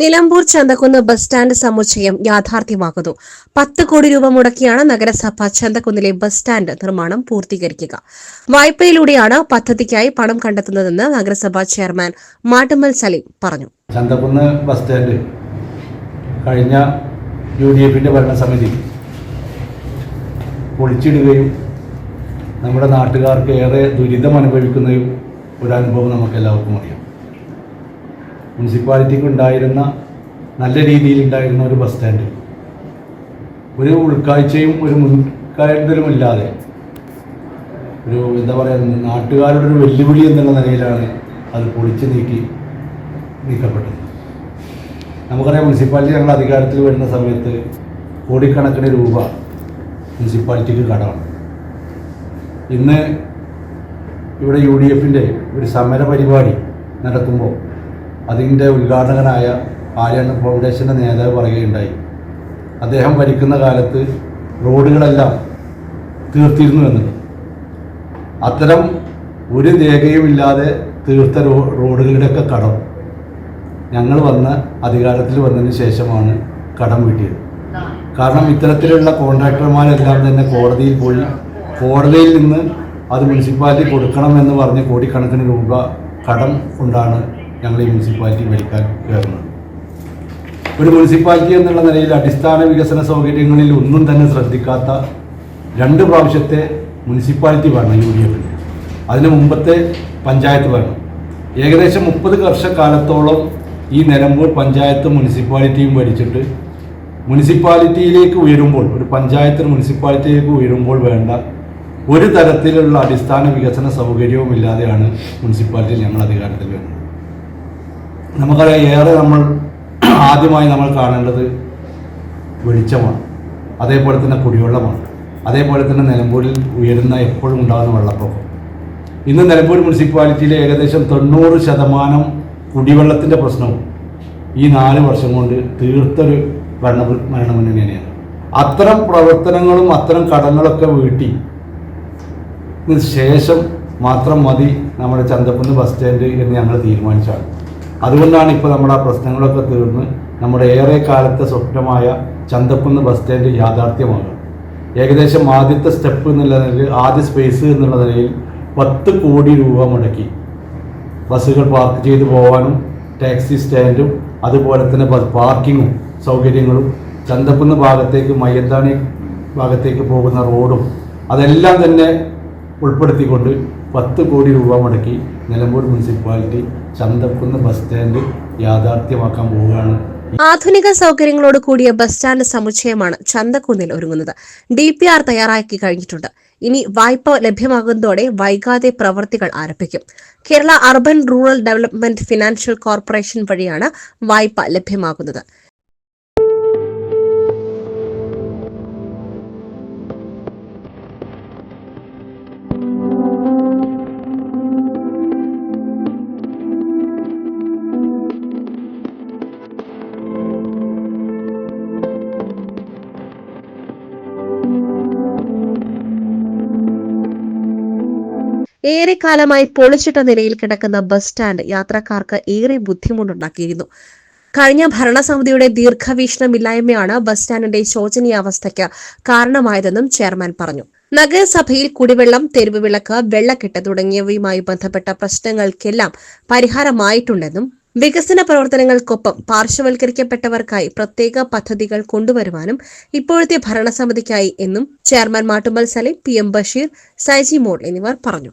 Nilambur Chanthakkunnu bus stand സമുച്ചയം യാഥാർത്ഥ്യമാക്കുന്നു. പത്ത് കോടി രൂപ മുടക്കിയാണ് നഗരസഭ ചന്തക്കുന്നിലെ ബസ് സ്റ്റാൻഡ് നിർമ്മാണം പൂർത്തീകരിക്കുക. വായ്പയിലൂടെയാണ് പദ്ധതിക്കായി പണം കണ്ടെത്തുന്നതെന്ന് നഗരസഭാ ചെയർമാൻ മാട്ടുമൽ സലീം പറഞ്ഞു. ചന്തക്കുന്ന് ബസ് സ്റ്റാൻഡ് കഴിഞ്ഞ യു ഡി എഫിന്റെ ഭരണസമിതി പൊളിച്ചിടുകയും നമ്മുടെ നാട്ടുകാർക്ക് ഏറെ ദുരിതം അനുഭവിക്കുന്നതും ഒരു അനുഭവം നമുക്ക് എല്ലാവർക്കും അറിയാം. മുനിസിപ്പാലിറ്റിക്ക് ഉണ്ടായിരുന്ന നല്ല രീതിയിലുണ്ടായിരുന്ന ഒരു ബസ് സ്റ്റാൻഡ് ഒരു ഉൾക്കാഴ്ചയും ഒരു മുൻകരുതലും ഇല്ലാതെ ഒരു എന്താ പറയുക നാട്ടുകാരുടെ ഒരു വെല്ലുവിളി എന്നുള്ള നിലയിലാണ് അത് പൊളിച്ചു നീക്കി നീക്കപ്പെട്ടത്. നമുക്കറിയാം മുനിസിപ്പാലിറ്റി ഞങ്ങൾ അധികാരത്തിൽ വരുന്ന സമയത്ത് കോടിക്കണക്കിന് രൂപ മുനിസിപ്പാലിറ്റിക്ക് കടമാണ്. ഇന്ന് ഇവിടെ യു ഡി എഫിന്റെ ഒരു സമര പരിപാടി നടക്കുമ്പോൾ അതിന്റെ ഉദ്ഘാടകനായ ആര്യാണ ഫൗണ്ടേഷന്റെ നേതാവ് പറയുകയുണ്ടായി. അദ്ദേഹം ഭരിക്കുന്ന കാലത്ത് റോഡുകളെല്ലാം തീർത്തിരുന്നു എന്നുള്ളത്. അത്തരം ഒരു രേഖയുമില്ലാതെ തീർത്ത റോ റോഡുകളുടെയൊക്കെ കടം ഞങ്ങൾ വന്ന് അധികാരത്തിൽ വന്നതിന് ശേഷമാണ് കടം വീട്ടിയത് കാരണം ഇത്തരത്തിലുള്ള കോൺട്രാക്ടർമാരെല്ലാം തന്നെ കോടതിയിൽ പോയി കോടതിയിൽ നിന്ന് അത് മുനിസിപ്പാലിറ്റി കൊടുക്കണം എന്ന് പറഞ്ഞ് കോടിക്കണക്കിന് രൂപ കടം കൊണ്ടാണ് ഞങ്ങൾ ഈ മുനിസിപ്പാലിറ്റി ഭരിക്കാൻ കയറുന്നത് ഒരു മുനിസിപ്പാലിറ്റി എന്നുള്ള നിലയിൽ അടിസ്ഥാന വികസന സൗകര്യങ്ങളിൽ ഒന്നും തന്നെ ശ്രദ്ധിക്കാത്ത രണ്ട് പ്രാവശ്യത്തെ മുനിസിപ്പാലിറ്റി വേണം യു ഡി എഫിന് അതിന് മുമ്പത്തെ പഞ്ചായത്ത് വേണം ഏകദേശം മുപ്പത് വർഷക്കാലത്തോളം ഈ നിലമ്പൂർ പഞ്ചായത്ത് മുനിസിപ്പാലിറ്റിയും ഭരിച്ചിട്ട് മുനിസിപ്പാലിറ്റിയിലേക്ക് ഉയരുമ്പോൾ ഒരു പഞ്ചായത്തിന് മുനിസിപ്പാലിറ്റിയിലേക്ക് ഉയരുമ്പോൾ വേണ്ട ഒരു തരത്തിലുള്ള അടിസ്ഥാന വികസന സൗകര്യവും ഇല്ലാതെയാണ് മുനിസിപ്പാലിറ്റിയിൽ ഞങ്ങൾ അധികാരത്തിൽ വരുന്നത്. നമുക്കറിയാം ഏറെ നമ്മൾ ആദ്യമായി നമ്മൾ കാണേണ്ടത് വെളിച്ചമാണ്. അതേപോലെ തന്നെ കുടിവെള്ളമാണ്. അതേപോലെ തന്നെ നിലമ്പൂരിൽ ഉയരുന്ന എപ്പോഴും ഉണ്ടാകുന്ന വെള്ളപ്പൊക്കം. ഇന്ന് നിലമ്പൂർ മുനിസിപ്പാലിറ്റിയിലെ ഏകദേശം തൊണ്ണൂറ് ശതമാനം കുടിവെള്ളത്തിന്റെ പ്രശ്നവും ഈ നാല് വർഷം കൊണ്ട് തീർത്തൊരു ഭരണ ഭരണമുന്നണി തന്നെയാണ്. അത്തരം പ്രവർത്തനങ്ങളും അത്തരം കടങ്ങളൊക്കെ വീട്ടി ശേഷം മാത്രം മതി നമ്മുടെ ചന്തക്കുന്ന് ബസ് സ്റ്റാൻഡ് എന്ന് ഞങ്ങൾ തീരുമാനിച്ചാണ്. അതുകൊണ്ടാണ് ഇപ്പോൾ നമ്മുടെ ആ പ്രശ്നങ്ങളൊക്കെ തീർന്ന് നമ്മുടെ ഏറെ കാലത്തെ സ്വപ്നമായ ചന്തക്കുന്ന് ബസ് സ്റ്റാൻഡ് യാഥാർത്ഥ്യമാണ് ഏകദേശം ആദ്യത്തെ സ്റ്റെപ്പ് എന്നുള്ള നിലയിൽ ആദ്യ സ്പേസ് എന്നുള്ള നിലയിൽ പത്ത് കോടി രൂപ മുടക്കി. ബസ്സുകൾ പാർക്ക് ചെയ്തു പോകാനും ടാക്സി സ്റ്റാൻഡും അതുപോലെ തന്നെ പാർക്കിങ്ങും സൗകര്യങ്ങളും ചന്തക്കുന്ന് ഭാഗത്തേക്ക് മയ്യന്താണി ഭാഗത്തേക്ക് പോകുന്ന റോഡും അതെല്ലാം തന്നെ ഉൾപ്പെടുത്തിക്കൊണ്ട് പത്ത് കോടി രൂപ മുടക്കി Nilambur municipality Chanthakkunnu bus stand യാഥാർത്ഥ്യമാക്കാൻ പോവുകയാണ്. ആധുനിക സൗകര്യങ്ങളോട് കൂടിയ ബസ് സ്റ്റാൻഡ് സമുച്ചയമാണ് ചന്തക്കുന്നിൽ ഒരുങ്ങുന്നത്. ഡി പി ആർ തയ്യാറാക്കി കഴിഞ്ഞിട്ടുണ്ട്. ഇനി വായ്പ ലഭ്യമാകുന്നതോടെ വൈകാതെ പ്രവൃത്തികൾ ആരംഭിക്കും. Kerala urban rural development financial corporation വഴിയാണ് വായ്പ ലഭ്യമാകുന്നത്. ഏറെക്കാലമായി പൊളിച്ചിട്ട നിലയിൽ കിടക്കുന്ന ബസ് സ്റ്റാൻഡ് യാത്രക്കാർക്ക് ഏറെ ബുദ്ധിമുട്ടുണ്ടാക്കിയിരുന്നു. കഴിഞ്ഞ ഭരണസമിതിയുടെ ദീർഘവീക്ഷണമില്ലായ്മയാണ് ബസ് സ്റ്റാൻഡിന്റെ ശോചനീയാവസ്ഥയ്ക്ക് കാരണമായതെന്നും ചെയർമാൻ പറഞ്ഞു. നഗരസഭയിൽ കുടിവെള്ളം തെരുവ് വിളക്ക് വെള്ളക്കെട്ട് തുടങ്ങിയവയുമായി ബന്ധപ്പെട്ട പ്രശ്നങ്ങൾക്കെല്ലാം പരിഹാരമായിട്ടുണ്ടെന്നും വികസന പ്രവർത്തനങ്ങൾക്കൊപ്പം പാർശ്വവൽക്കരിക്കപ്പെട്ടവർക്കായി പ്രത്യേക പദ്ധതികൾ കൊണ്ടുവരുവാനും ഇപ്പോഴത്തെ ഭരണസമിതിക്കായി എന്നും chairman Mattumal Saleem P M Basheer Saiji Mol എന്നിവർ പറഞ്ഞു.